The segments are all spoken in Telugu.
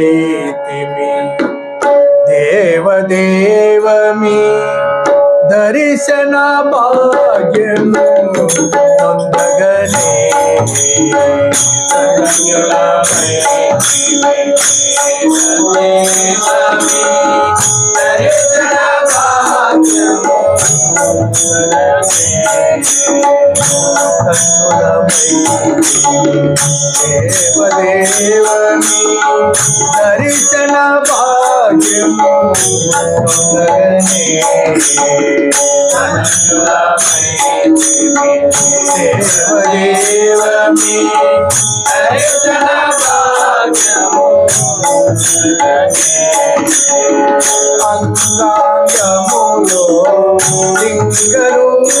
ಪ್ರೀತಿಮಿ ದೇವ ದೇವ ಮೀ ದರ್ಶನ ಭಾಗ್ಯನು ಒಂದಗನೇ ದರ್ಶನ ಭಾಗ್ಯನು ಒಂದಗನೇ దేవదేవమి దర్శన భాగ్యము నొందగనే దేవదేవమి దర్శన భాగ్యము అంగాంగములో లింగరూపమై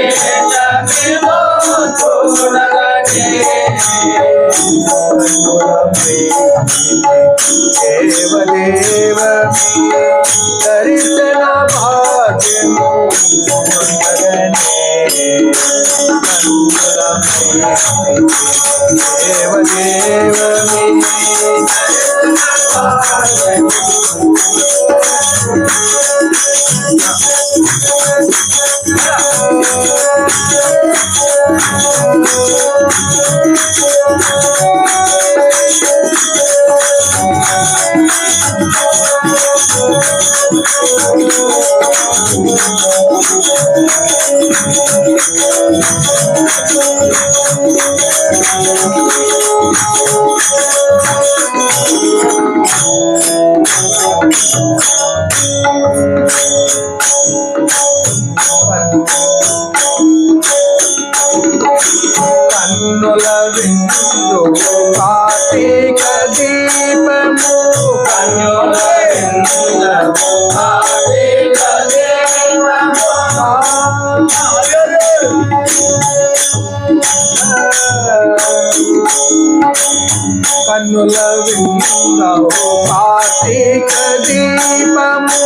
Deva Deva Me, Deva Deva Me, Deva Deva Me, Deva Deva Deva Deva Me, కన్నుల విందు కార్తీక దీపము కన్నుల విందు కార్తీక కన్నుల విందు కార్తీక దీపము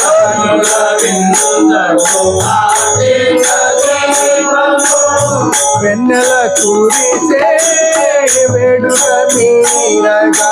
కన్నుల విందు కార్తీక దీపము వెన్నెల కురిసే వేడుక మీరగా.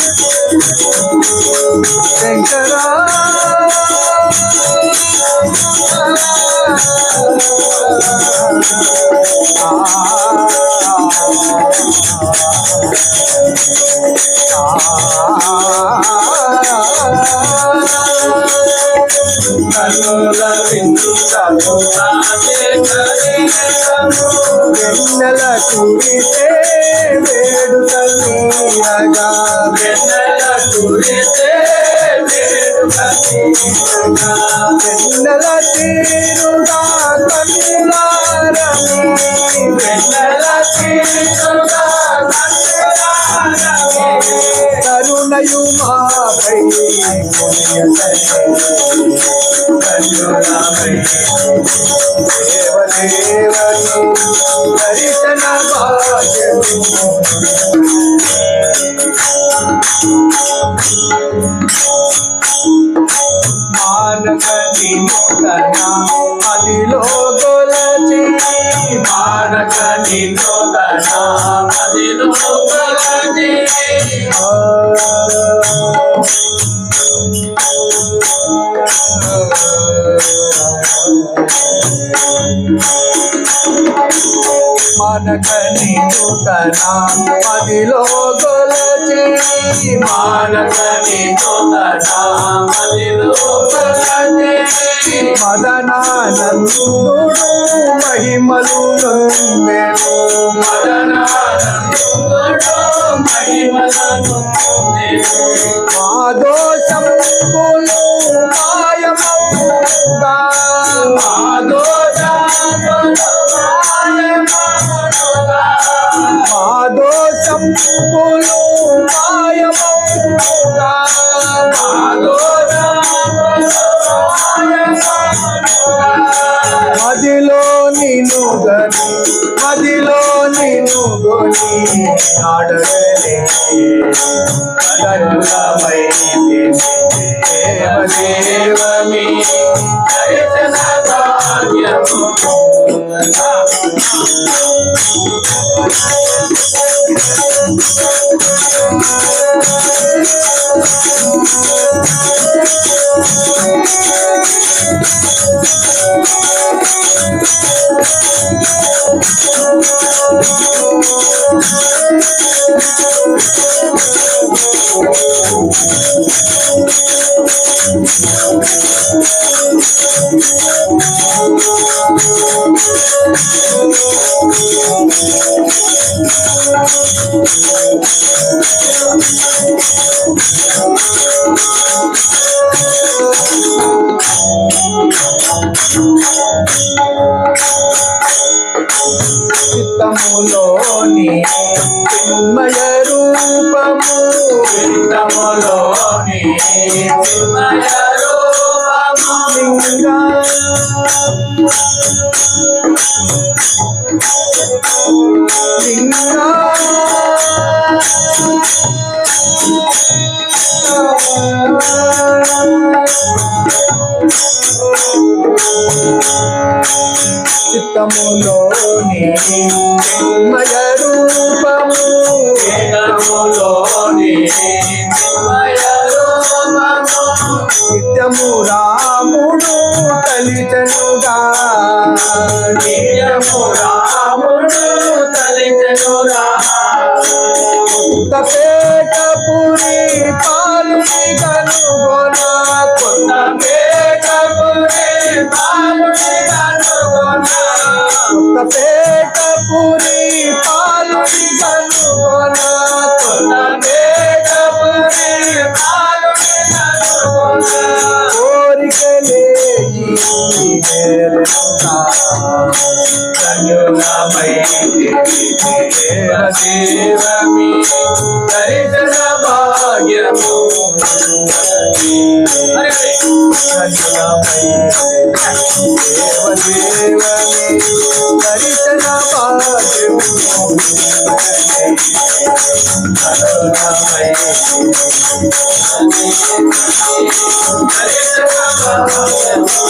Thank you. వెన్నెల కురిసే వేడుకలు తీరగా వెన్నెల కురిసే వేడుక తీరగా వెన్నెల తీరుగా కన్నులారని వెన్నెల తీరుగా కన్నులారని కరుణయు మాపై కన్నులపై దేవదేవని దర్శన భాగ్యము మానకని తన అదిలో గొలచి మానక నిన్నోదన మదిలో కలని మనకని నూతన మదిలో గొలచి మానక నిన్నోదన మదిలో కలని మదనానందుడు మహిమలు నొందెను. మదనానందుడు మహిమలను పొందెను. మా దోషం గొని ఆడగలే దేవదేవమి దర్శన భాగ్యము చిత్తములోని చిన్మయ రూపము చిత్తములోని చిన్మయ రూపము లింగా లింగా చిత్తములోని చిన్మయ రూపము చిత్తములోని రూపము నిత్యము రాముడు తలిచెనురా పేటపురి పాలుని కనుగొన? కొత్త పేటపురి పాలుని కనుగొన? కొత్త పేటపురి పాలుని కనుగొన? మేరెనుగా. కన్యులపై భాగ్యము హరి హరి. భాగ్యము కన్నులపై భాగ్యము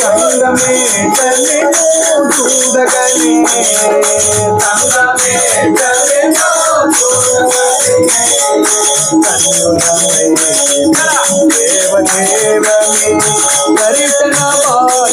తంగమే తల్లి చూడగలి తంగమే తల్లి చూడగలి దేవదేవమి దర్శన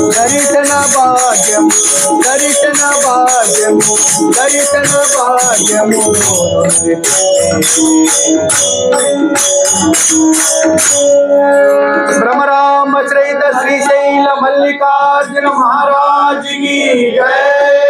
दर्शन भाग्यम दर्शन भाग्यम दर्शन भाग्यम ब्रह्मराम श्री शैल मल्लिकार्जुन महाराज की जय।